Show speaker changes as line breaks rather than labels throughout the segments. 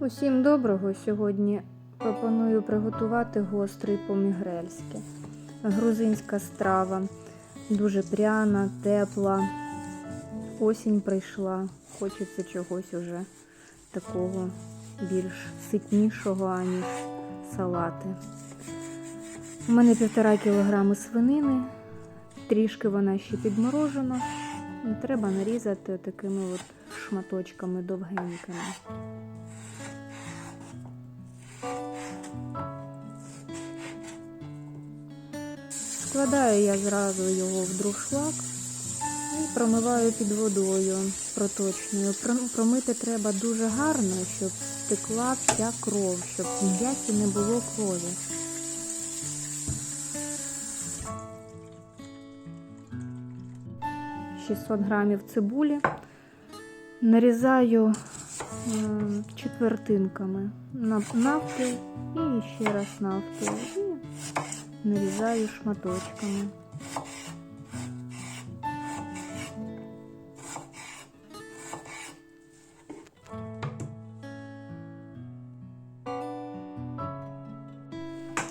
Усім доброго! Сьогодні пропоную приготувати гострий помігрельське. Грузинська страва, дуже пряна, тепла. Осінь прийшла, хочеться чогось уже такого більш ситнішого, аніж салати. У мене півтора кілограми свинини, трішки вона ще підморожена. Треба нарізати такими от шматочками довгенькими. Складаю я зразу його в друшлак і промиваю під водою проточною. Промити треба дуже гарно, щоб стекла вся кров, щоб в м'ясі не було крові. – 600 грамів цибулі. Нарізаю четвертинками на- навпіл і ще раз навпіл. Нарізаю шматочками.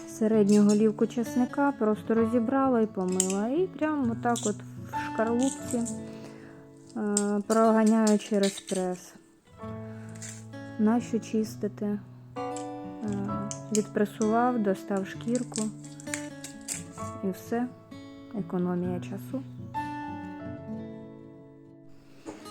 Середню голівку чесника просто розібрала і помила. І прямо так от в шкарлупці е, проганяю через прес. Нащо чистити? Е, Відпресував, достав шкірку і все. Економія часу.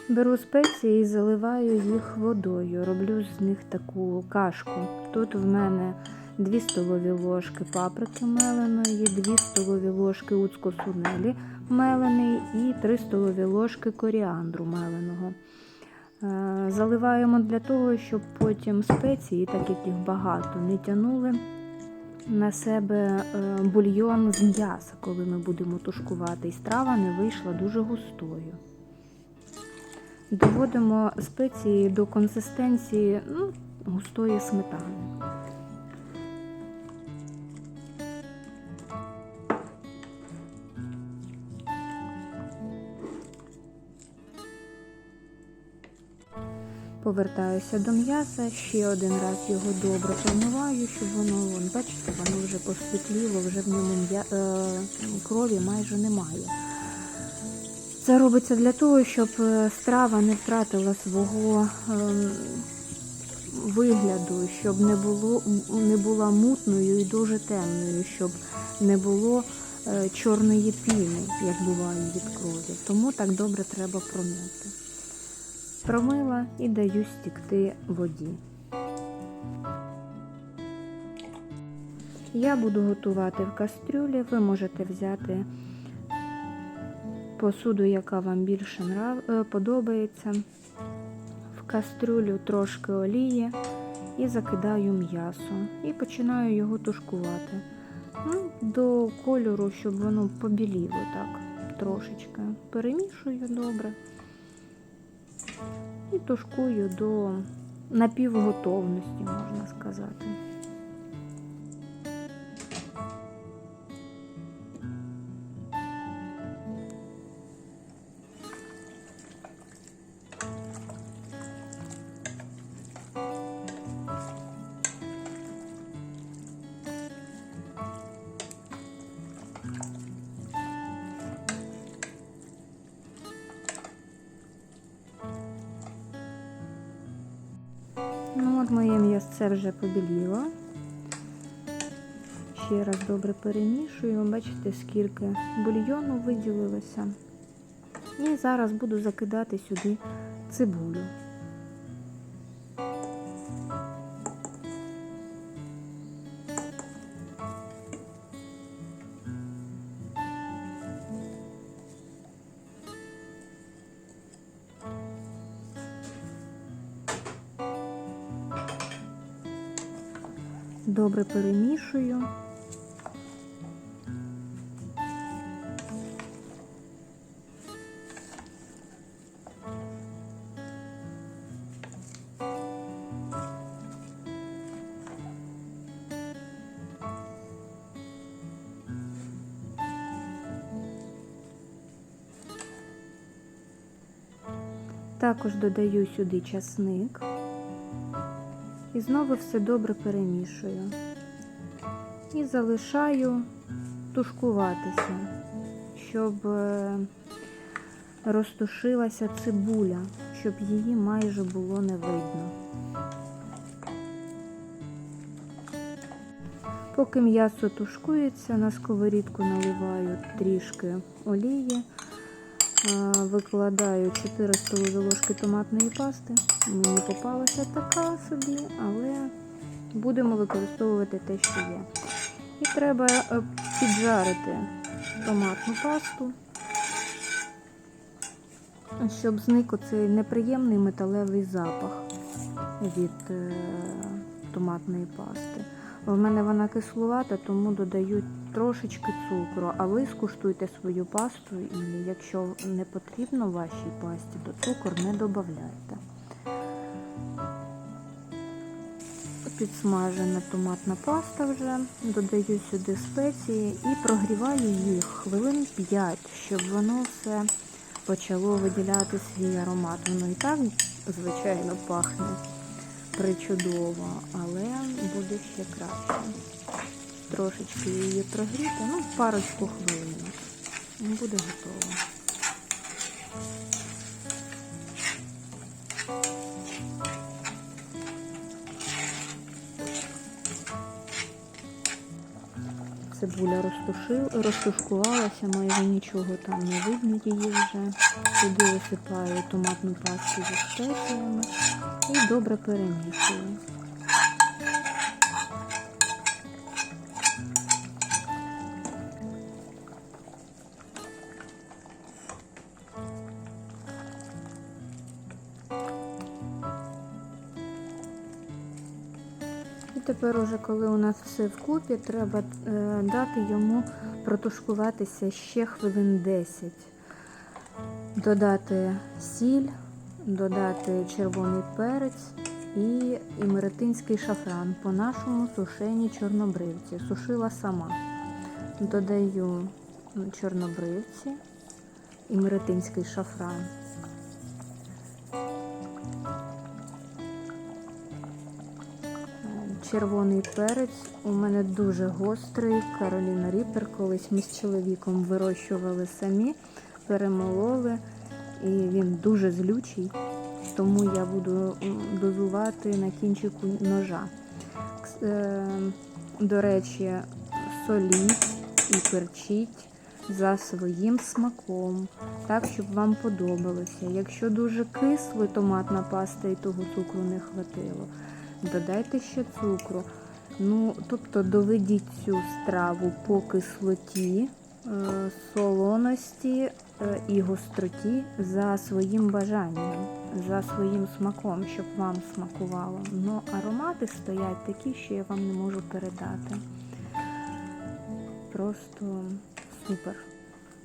Беру спеції і заливаю їх водою. Роблю з них таку кашку. Тут в мене 2 столові ложки паприки меленої, 2 столові ложки уцко-сунелі мелений і 3 столові ложки коріандру меленого. Е, Заливаємо для того, щоб потім спеції, так як їх багато, не тянули на себе е, бульйон з м'яса, коли ми будемо тушкувати, і страва не вийшла дуже густою. Доводимо спеції до консистенції ну, густої сметани. Повертаюся до м'яса, ще один раз його добре промиваю, щоб воно, вон, бачите, воно вже посвітліло, вже в ньому м'я... е, крові майже немає. Це робиться для того, щоб е, страва не втратила свого ем, вигляду, щоб не, було, не була мутною і дуже темною, щоб не було е, чорної піни, як буває від крові. Тому так добре треба промити. Промила і даю стікти воді. Я буду готувати в кастрюлі. Ви можете взяти посуду, яка вам більше е, подобається. В кастрюлю трошки олії і закидаю м'ясо. І починаю його тушкувати. Ну, до кольору, щоб воно побіліло так трошечки. Перемішую добре і тушкую до напівготовності, можна сказати. Моє м'ясце вже побіліло. Ще раз добре перемішую. Бачите, скільки бульйону виділилося. І зараз буду закидати сюди цибулю. Добре перемішую. Також додаю сюди часник І знову все добре перемішую. І залишаю тушкуватися, щоб е, розтушилася цибуля, щоб її майже було не видно. Поки м'ясо тушкується, на сковорідку наливаю трішки олії, викладаю 4 столові ложки томатної пасти. Мені попалася така собі, але будемо використовувати те, що є. І треба е, піджарити томатну пасту, щоб зник оцей неприємний металевий запах від е, томатної пасти. У мене вона кислувата, тому додаю трошечки цукру. А ви скуштуйте свою пасту, і якщо не потрібно вашій пасті, то цукор не додавайте. Підсмажена томатна паста вже, додаю сюди спеції і прогріваю їх хвилин 5, щоб воно все почало виділяти свій аромат. Воно і так, звичайно, пахне причудово, але буде ще краще. Трошечки її прогріти, ну, парочку хвилин. І буде готово. Цибуля розтушив, розтушкувалася, майже нічого там не видно її вже. Сюди висипаю томатну пасту зі спеціями і добре перемішую. Тепер, уже коли у нас все вкупі, треба е, дати йому протушкуватися ще хвилин 10. Додати сіль, додати червоний перець і імеретинський шафран. По нашому сушені чорнобривці. Сушила сама. Додаю чорнобривці, імеретинський шафран. Червоний перець у мене дуже гострий. Кароліна Ріпер. Колись ми з чоловіком вирощували самі, перемололи, і він дуже злючий, тому я буду дозувати на кінчику ножа. Е, До речі, соліть і перчіть за своїм смаком, так, щоб вам подобалося. Якщо дуже кисло томатна паста і того цукру не хватило, додайте ще цукру. Ну, тобто доведіть цю страву по кислоті, е, солоності е, і гостроті за своїм бажанням, за своїм смаком, щоб вам смакувало. Ну, аромати стоять такі, що я вам не можу передати. Просто супер.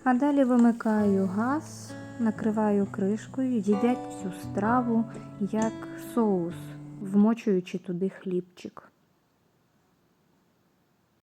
А далі вимикаю газ, накриваю кришкою, їдять цю страву як соус, вмочуючи туди хлібчик.